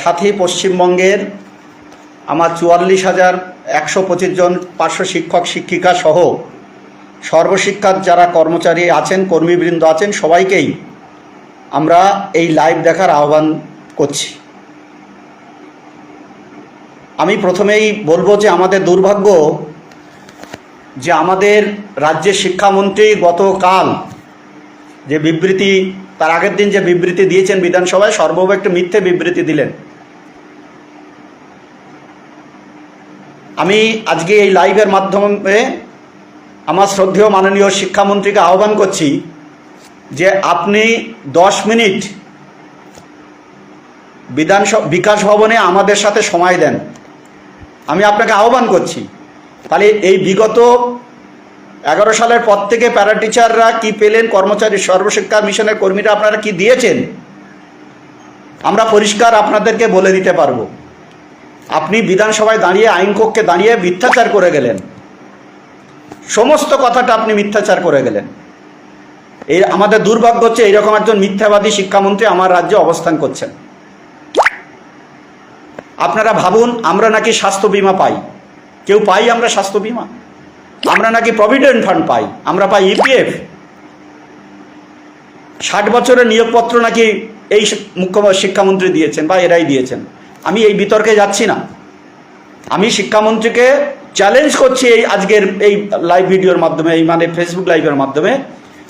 সাথী পশ্চিমবঙ্গের আমার চুয়াল্লিশ হাজার একশো পঁচিশ জন পার্শ্ব শিক্ষক, শিক্ষিকা সহ সর্বশিক্ষার যারা কর্মচারী আছেন, কর্মীবৃন্দ আছেন, সবাইকেই আমরা এই লাইভ দেখার আহ্বান করছি। আমি প্রথমেই বলব যে আমাদের দুর্ভাগ্য যে আমাদের রাজ্যের শিক্ষামন্ত্রী গতকাল যে বিবৃতি তার আগের দিন যে বিবৃতি দিয়েছেন বিধানসভায় সর্বভৌম একটি মিথ্যে বিবৃতি দিলেন। আমি আজকে এই লাইভের মাধ্যমে আমার শ্রদ্ধেয় মাননীয় শিক্ষামন্ত্রীকে আহ্বান করছি যে আপনি দশ মিনিট বিধানসভা, বিকাশ ভবনে আমাদের সাথে সময় দেন। আমি আপনাকে আহ্বান করছি। তাহলে এই বিগত এগারো সালের পর থেকে প্যারা টিচাররা কি পেলেন? কর্মচারী সর্বশিক্ষা মিশনের কর্মীরা আপনারা কি দিয়েছেন? আমরা পরিষ্কার আপনাদেরকে বলে দিতে পারব। আপনি বিধানসভায় দাঁড়িয়ে আইনকক্ষে দাঁড়িয়ে মিথ্যাচার করে গেলেন। সমস্ত কথাটা আপনি মিথ্যাচার করে গেলেন। এই আমাদের দুর্ভাগ্য হচ্ছে এইরকম একজন মিথ্যাবাদী শিক্ষামন্ত্রী আমার রাজ্যে অবস্থান করছেন। আপনারা ভাবুন, আমরা নাকি স্বাস্থ্য বিমা পাই। কেউ পাই আমরা স্বাস্থ্য বিমা? আমরা নাকি প্রভিডেন্ট ফান্ড পাই, আমরা পাই ইপিএফ ষাট বছরের নিয়োগপত্র নাকি এই মুখ্যমন্ত্রী, শিক্ষামন্ত্রী দিয়েছেন বা এরাই দিয়েছেন। আমি এই বিতর্কে যাচ্ছি না। আমি শিক্ষামন্ত্রীকে চ্যালেঞ্জ করছি এই আজকের এই লাইভ ভিডিওর মাধ্যমে, এই মানে ফেসবুক লাইভের মাধ্যমে,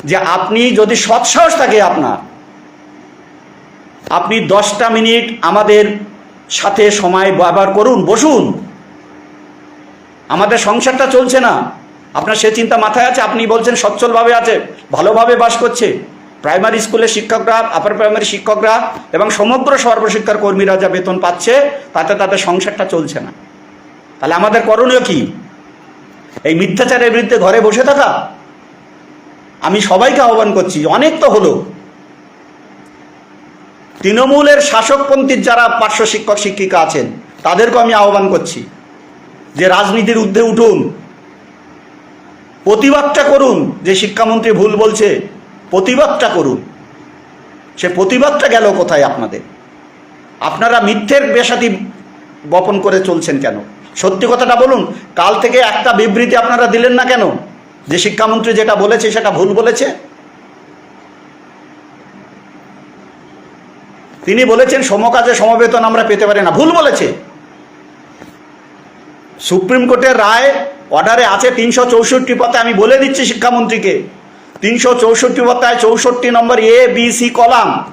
যে আপনি যদি সৎসাহস থাকে আপনার, আপনি দশটা মিনিট আমাদের সাথে সময় ব্যবহার করুন, বসুন। আমাদের সংসারটা চলছে না। আপনার সে চিন্তা মাথায় আছে? আপনি বলছেন সচ্ছলভাবে আছে, ভালোভাবে বাস করছে। প্রাইমারি স্কুলের শিক্ষকরা আপার প্রাইমারি শিক্ষকরা এবং সমগ্র সর্বশিক্ষার কর্মীরা যা বেতন পাচ্ছে, তাতে তাদের সংসারটা চলছে না। তাহলে আমাদের করণীয় কি? এই মিথ্যাচারের বিরুদ্ধে ঘরে বসে থাকা? আমি সবাইকে আহ্বান করছি, অনেক তো হলো। তৃণমূলের শাসকপন্থীর যারা পার্শ্ব শিক্ষক শিক্ষিকা আছেন, তাদেরকেও আমি আহ্বান করছি যে রাজনীতির ঊর্ধ্বে উঠুন প্রতিবাদটা করুন, যে শিক্ষামন্ত্রী ভুল বলছে, প্রতিবাদটা করুন। সে প্রতিবাদটা গেল কোথায় আপনাদের? আপনারা মিথ্যের বেসাতি বপন করে চলছেন কেন? সত্যি কথাটা বলুন, কাল থেকে একটা বিবৃতি আপনারা দিলেন না কেন? যে শিক্ষামন্ত্রী যেটা বলেছে, সেটা ভুল বলেছে? তিনি বলেছেন, সমকাজে সমবেতন আমরা পেতে পারি না। ভুল বলেছে। সুপ্রিম কোর্টের রায় অর্ডারে আছে তিনশো চৌষট্টি পাতায় আমি বলে দিচ্ছি শিক্ষামন্ত্রীকে। তিনশো চৌষট্টি পাতায় চৌষট্টি নম্বর এ বি সি কলাম।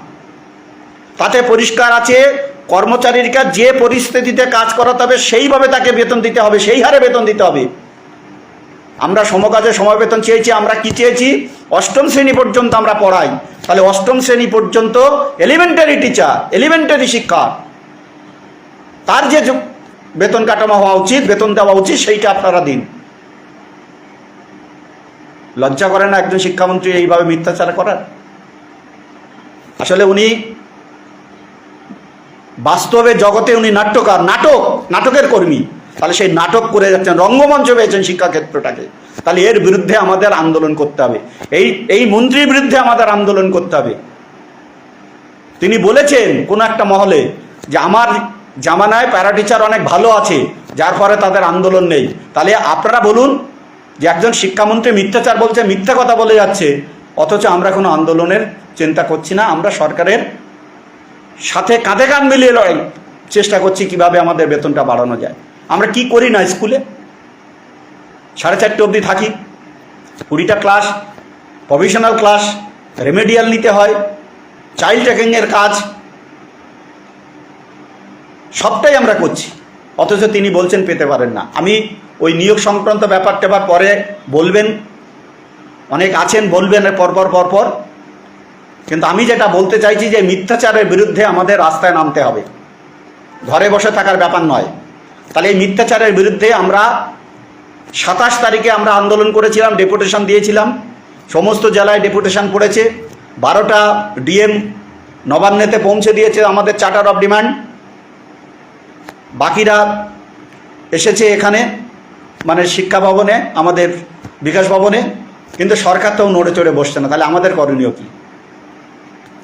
তাতে পরিষ্কার আছে কর্মচারীরা যে পরিস্থিতিতে কাজ করাতে হবে, সেইভাবে তাকে বেতন দিতে হবে, সেই হারে বেতন দিতে হবে। আমরা সমকাজে সমবেতন চেয়েছি, আমরা কি চেয়েছি? অষ্টম শ্রেণি পর্যন্ত আমরা পড়াই। তাহলে অষ্টম শ্রেণি পর্যন্ত এলিমেন্টারি টিচার এলিমেন্টারি শিক্ষা তার যো- বেতন কাঠামো হওয়া উচিত, বেতন দেওয়া উচিত, সেইটা আপনারা দিন। লজ্জা করে না একজন শিক্ষামন্ত্রী এইভাবে মিথ্যাচার করার? আসলে উনি বাস্তবে জগতে উনি নাট্যকার, নাটক, নাটকের কর্মী। তাহলে সেই নাটক করে যাচ্ছেন, রঙ্গমঞ্চ পেয়েছেন শিক্ষাক্ষেত্রটাকে। তাহলে এর বিরুদ্ধে আমাদের আন্দোলন করতে হবে। এই এই মন্ত্রীর বিরুদ্ধে আমাদের আন্দোলন করতে হবে। তিনি বলেছেন কোন একটা মহলে যে আমার জামানায় প্যারা টিচার অনেক ভালো আছে, যার ফলে তাদের আন্দোলন নেই। তাহলে আপনারা বলুন যে একজন শিক্ষামন্ত্রী মিথ্যাচার বলছে, মিথ্যা কথা বলে যাচ্ছে, অথচ আমরা কোনো আন্দোলনের চিন্তা করছি না, আমরা সরকারের সাথে কাঁধে কাঁধ মিলিয়ে লড়াই চেষ্টা করছি কীভাবে আমাদের বেতনটা বাড়ানো যায়। আমরা কি করি না স্কুলে? সাড়ে চারটে অবধি থাকি, কুড়িটা ক্লাস প্রফেশনাল ক্লাস রেমেডিয়াল নিতে হয় চাইল্ড ট্রেকিংয়ের কাজ সবটাই আমরা করছি। অথচ তিনি বলছেন পেতে পারেন না। আমি ওই নিয়োগ সংক্রান্ত ব্যাপার ট্যাপার পরে বলবেন। অনেক আছেন, বলবেন পরপর পরপর কিন্তু আমি যেটা বলতে চাইছি যে মিথ্যাচারের বিরুদ্ধে আমাদের রাস্তায় নামতে হবে। ঘরে বসে থাকার ব্যাপার নয়। তাহলে এই মিথ্যাচারের বিরুদ্ধে আমরা সাতাশ তারিখে আমরা আন্দোলন করেছিলাম, ডেপুটেশন দিয়েছিলাম। সমস্ত জেলায় ডেপুটেশন পড়েছে। বারোটা ডিএম নবান্নেতে পৌঁছে দিয়েছে আমাদের চার্টার অফ ডিমান্ড বাকিরা এসেছে এখানে মানে শিক্ষা ভবনে, আমাদের বিকাশ ভবনে, কিন্তু সরকার তো নড়ে চড়ে বসছে না, তাহলে আমাদের করণীয় কী?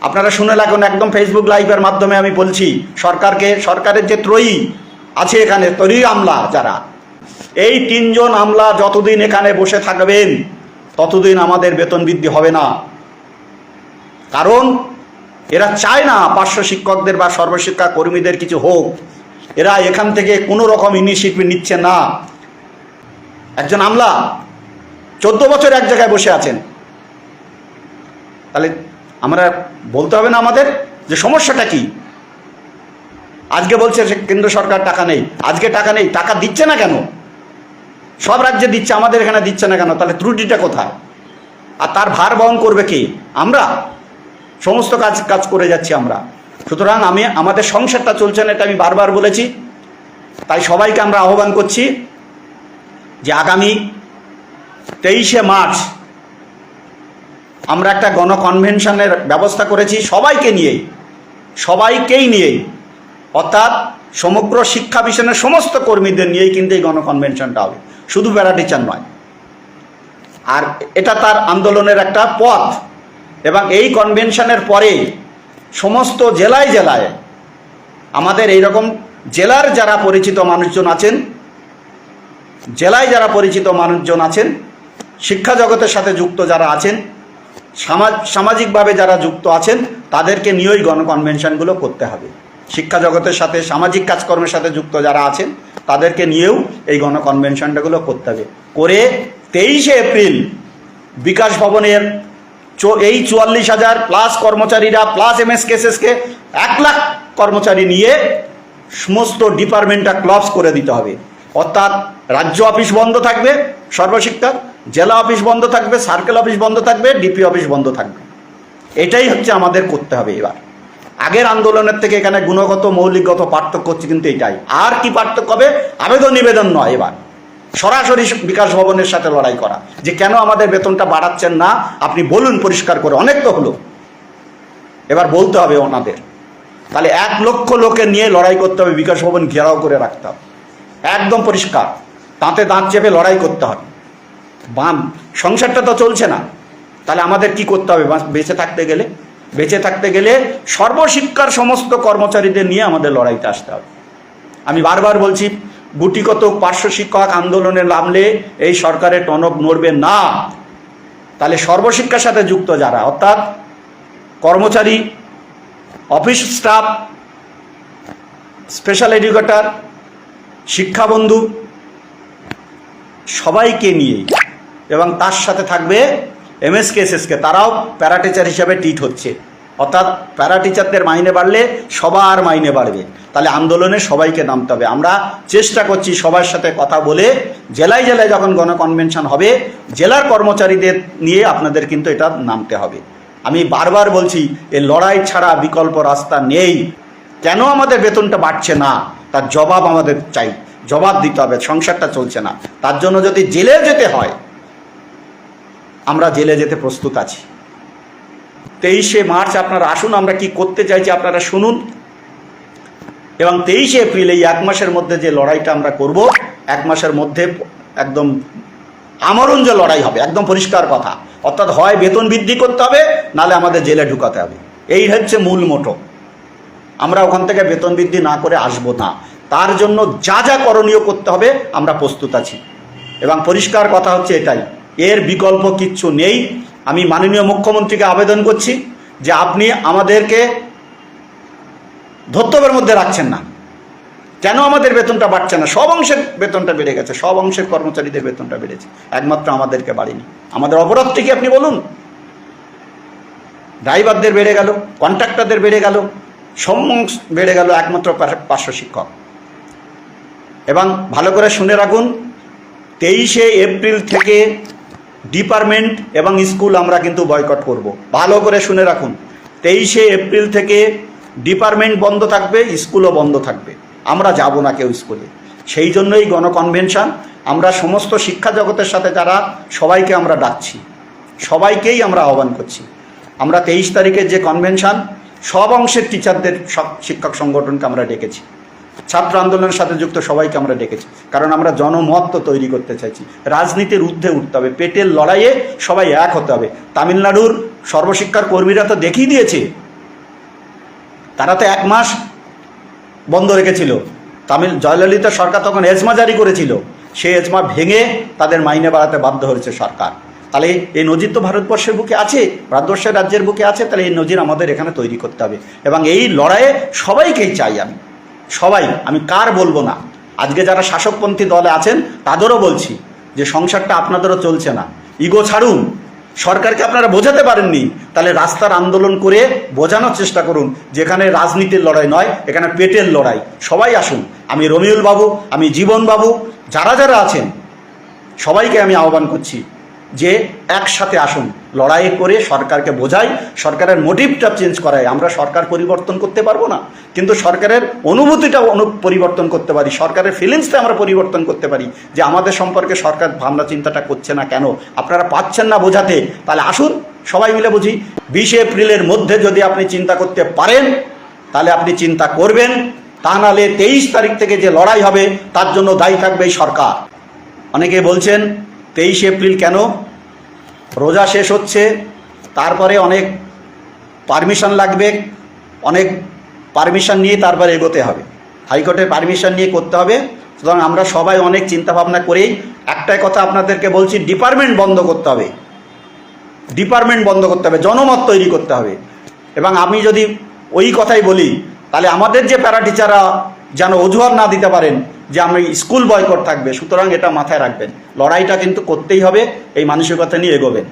আপনারা শুনে লাগুন একদম ফেসবুক লাইভের মাধ্যমে আমি বলছি, সরকারকে, সরকারের যে ত্রয়ী আছে এখানে, ত্রয়ী আমলা যারা, এই তিনজন আমলা যতদিন এখানে বসে থাকবেন, ততদিন আমাদের বেতন বৃদ্ধি হবে না। কারণ, এরা চায় না পার্শ্ব শিক্ষকদের বা সর্বশিক্ষা কর্মীদের কিছু হোক। এরা এখান থেকে কোনো রকম ইনিশিয়েটিভ নিচ্ছে না। একজন আমলা চোদ্দ বছর এক জায়গায় বসে আছেন। তাহলে আমরা বলতে হবে না আমাদের যে সমস্যাটা কি? আজকে বলছে কেন্দ্র সরকার টাকা নেই, আজকে টাকা নেই, টাকা দিচ্ছে না কেন? সব রাজ্যে দিচ্ছে, আমাদের এখানে দিচ্ছে না কেন? তাহলে ত্রুটিটা কোথায়? আর তার ভার বহন করবে কে? আমরা? সমস্ত কাজ কাজ করে যাচ্ছি আমরা। সুতরাং আমি, আমাদের সংসারটা চলছে না এটা আমি বারবার বলেছি। তাই সবাইকে আমরা আহ্বান করছি যে আগামী তেইশে মার্চ আমরা একটা গণকনভেনশনের ব্যবস্থা করেছি সবাইকে নিয়েই, সবাইকেই নিয়েই। অর্থাৎ সমগ্র শিক্ষা মিশনের সমস্ত কর্মীদের নিয়েই কিন্তু এই গণকনভেনশনটা হবে। শুধু প্যারা টিচার নয়। আর এটা তার আন্দোলনের একটা পথ। এবং এই কনভেনশনের পরে সমস্ত জেলায় জেলায় আমাদের এই রকম জেলার যারা পরিচিত মানুষজন আছেন, জেলায় যারা পরিচিত মানুষজন আছেন, শিক্ষা জগতের সাথে যুক্ত যারা আছেন, সামাজ, সামাজিকভাবে যারা যুক্ত আছেন, তাদেরকে নিয়েই গণকনভেনশনগুলো করতে হবে। শিক্ষা জগতের সাথে, সামাজিক কাজকর্মের সাথে যুক্ত যারা আছেন, তাদেরকে নিয়েও এই গণকনভেনশনটাগুলো করতে হবে। করে তেইশে এপ্রিল বিকাশ ভবনের এই চুয়াল্লিশ হাজার প্লাস কর্মচারীরা প্লাস এম এস কেসেসকে এক লাখ কর্মচারী নিয়ে সমস্ত ডিপার্টমেন্টটা ক্লবস করে দিতে হবে। অর্থাৎ রাজ্য অফিস বন্ধ থাকবে, সর্বশিক্ষার, জেলা অফিস বন্ধ থাকবে সার্কেল অফিস বন্ধ থাকবে ডিপি অফিস বন্ধ থাকবে। এটাই হচ্ছে আমাদের করতে হবে এবার। আগের আন্দোলনের থেকে এখানে গুণগত, মৌলিকগত পার্থক্য হচ্ছে কিন্তু এটাই। আর কি পার্থক্য হবে? আবেদন নিবেদন নয় এবার। সরাসরি বিকাশ ভবনের সাথে লড়াই করা। যে কেন আমাদের বেতনটা বাড়াচ্ছেন না, আপনি বলুন পরিষ্কার করে। অনেক তো হলো। এবার বলতে হবে ওনাদের। তাহলে এক লক্ষ লোকে নিয়ে লড়াই করতে হবে, বিকাশ ভবন ঘেরাও করে রাখতে হবে। একদম পরিষ্কার। দাঁতে দাঁত চেপে লড়াই করতে হবে। বাম সংসারটা তো চলছে না। তাহলে আমাদের কি করতে হবে? বেঁচে থাকতে গেলে? বেঁচে থাকতে গেলে সর্বশিক্ষার সমস্ত কর্মচারীদের নিয়ে আমাদের লড়াইতে আসতে হবে। আমি বারবার বলছি গুটিগত পার্শ্ব শিক্ষক আন্দোলনে নামলে এই সরকারের টনক নড়বে না। তাহলে সর্বশিক্ষার সাথে যুক্ত যারা, অর্থাৎ কর্মচারী, অফিস স্টাফ, স্পেশাল এডুকেটর, শিক্ষাবন্ধু, সবাইকে নিয়ে, এবং তার সাথে থাকবে এমএসকে, এসএসকে, তারাও প্যারা টিচার হিসাবে টিট হচ্ছে। অর্থাৎ প্যারা টিচারদের মাইনে বাড়লে সবার মাইনে বাড়বে। তাহলে আন্দোলনে সবাইকে নামতে হবে। আমরা চেষ্টা করছি সবার সাথে কথা বলে জেলায় জেলায় যখন গণকনভেনশন হবে, জেলার কর্মচারীদের নিয়ে আপনাদের কিন্তু এটা নামতে হবে। আমি বারবার বলছি এই লড়াই ছাড়া বিকল্প রাস্তা নেই। কেন আমাদের বেতনটা বাড়ছে না? তার জবাব আমাদের চাই। জবাব দিতে হবে, সংসারটা চলছে না। তার জন্য যদি জেলে যেতে হয়, আমরা জেলে যেতে প্রস্তুত আছি। তেইশে মার্চ আপনারা আসুন, আমরা কি করতে চাইছি আপনারা শুনুন। এবং তেইশে এপ্রিল এই এক মাসের মধ্যে যে লড়াইটা আমরা করব, এক মাসের মধ্যে একদম আমরণ যে লড়াই হবে, একদম পরিষ্কার কথা। অর্থাৎ হয় বেতন বৃদ্ধি করতে হবে, নালে আমাদের জেলে ঢুকাতে হবে। এই হচ্ছে মূল মোটো। আমরা ওখান থেকে বেতন বৃদ্ধি না করে আসব না। তার জন্য যা যা করণীয় করতে হবে, আমরা প্রস্তুত আছি। এবং পরিষ্কার কথা হচ্ছে এটাই, এর বিকল্প কিচ্ছু নেই। আমি মাননীয় মুখ্যমন্ত্রীকে আবেদন করছি যে আপনি আমাদেরকে ধর্তব্যের মধ্যে রাখছেন না। কেন আমাদের বেতনটা বাড়ছে না? সব অংশের বেতনটা বেড়ে গেছে, সব অংশের কর্মচারীদের বেতনটা বেড়েছে। একমাত্র আমাদেরকে বাড়েনি। আমাদের অপরাধটি কি আপনি বলুন। ড্রাইভারদের বেড়ে গেল, কন্ট্রাক্টরদের বেড়ে গেল অংশ বেড়ে গেল একমাত্র পার্শ্ব শিক্ষক। এবং ভালো করে শুনে রাখুন, তেইশে এপ্রিল থেকে ডিপার্টমেন্ট এবং স্কুল আমরা কিন্তু বয়কট করব। ভালো করে শুনে রাখুন, তেইশে এপ্রিল থেকে ডিপার্টমেন্ট বন্ধ থাকবে, স্কুলও বন্ধ থাকবে। আমরা যাব না কেউ স্কুলে। সেই জন্যই গণকনভেনশন আমরা সমস্ত শিক্ষা জগতের সাথে যারা, সবাইকে আমরা ডাকছি। সবাইকেই আমরা আহ্বান করছি। আমরা তেইশ তারিখের যে কনভেনশন, সব অংশের টিচারদের সব শিক্ষক সংগঠনকে আমরা ডেকেছি। ছাত্র আন্দোলনের সাথে যুক্ত সবাইকে আমরা ডেকেছি। কারণ আমরা জনমত তো তৈরি করতে চাইছি। রাজনীতির ঊর্ধ্বে উঠতে হবে। পেটের লড়াইয়ে সবাই এক হতে হবে। তামিলনাড়ুর সর্বশিক্ষার কর্মীরা তো দেখিয়ে দিয়েছে তারা তো এক মাস বন্ধ রেখেছিল। তামিল, জয়ললিতা সরকার তখন এজমা জারি করেছিল। সেই এজমা ভেঙে তাদের মাইনে বাড়াতে বাধ্য হয়েছে সরকার। তাহলে এই নজির তো ভারতবর্ষের বুকে আছে, ভারতবর্ষের রাজ্যের বুকে আছে, তাহলে এই নজির আমাদের এখানে তৈরি করতে হবে। এবং এই লড়াইয়ে সবাইকেই চাই আমি। সবাই, আমি কার বলব না। আজকে যারা শাসকপন্থী দলে আছেন, তাদেরও বলছি যে সংসারটা আপনাদেরও চলছে না। ইগো ছাড়ুন। সরকারকে আপনারা বোঝাতে পারেননি, তাহলে রাস্তার আন্দোলন করে বোঝানোর চেষ্টা করুন, যেখানে রাজনীতির লড়াই নয়, এখানে পেটের লড়াই। সবাই আসুন, আমি রমিউল বাবু, আমি জীবন বাবু, যারা যারা আছেন, সবাইকে আমি আহ্বান করছি। যে একসাথে আসুন, লড়াই করে সরকারকে বোঝাই, সরকারের মোটিভটা চেঞ্জ করাই। আমরা সরকার পরিবর্তন করতে পারব না, কিন্তু সরকারের অনুভূতিটা অনু পরিবর্তন করতে পারি, সরকারের ফিলিংসটা আমরা পরিবর্তন করতে পারি, যে আমাদের সম্পর্কে সরকার ভাবনা চিন্তাটা করছে না কেন? আপনারা পাচ্ছেন না বোঝাতে? তাহলে আসুন, সবাই মিলে বুঝি, বিশে এপ্রিলের মধ্যে যদি আপনি চিন্তা করতে পারেন, তাহলে আপনি চিন্তা করবেন, তা নাহলে তেইশ তারিখ থেকে যে লড়াই হবে, তার জন্য দায়ী থাকবে সরকার। অনেকে বলছেন তেইশ এপ্রিল কেন? রোজা শেষ হচ্ছে, তারপরে অনেক পারমিশন লাগবে, অনেক পারমিশন নিয়ে তারপরে এগোতে হবে। হাইকোর্টের পারমিশন নিয়ে করতে হবে। সুতরাং আমরা সবাই অনেক চিন্তা ভাবনা করেই একটাই কথা আপনাদেরকে বলছি, ডিপার্টমেন্ট বন্ধ করতে হবে। ডিপার্টমেন্ট বন্ধ করতে হবে, জনমত তৈরি করতে হবে। এবং আমি যদি ওই কথাই বলি, তাহলে আমাদের যে প্যারা টিচাররা যেন অজুহাত না দিতে পারেন যে আমি স্কুল বয়কট থাকবে, সুতরাং এটা মাথায় রাখবেন। লড়াইটা কিন্তু করতেই হবে, এই মানসিকতা নিয়ে এগোবেন।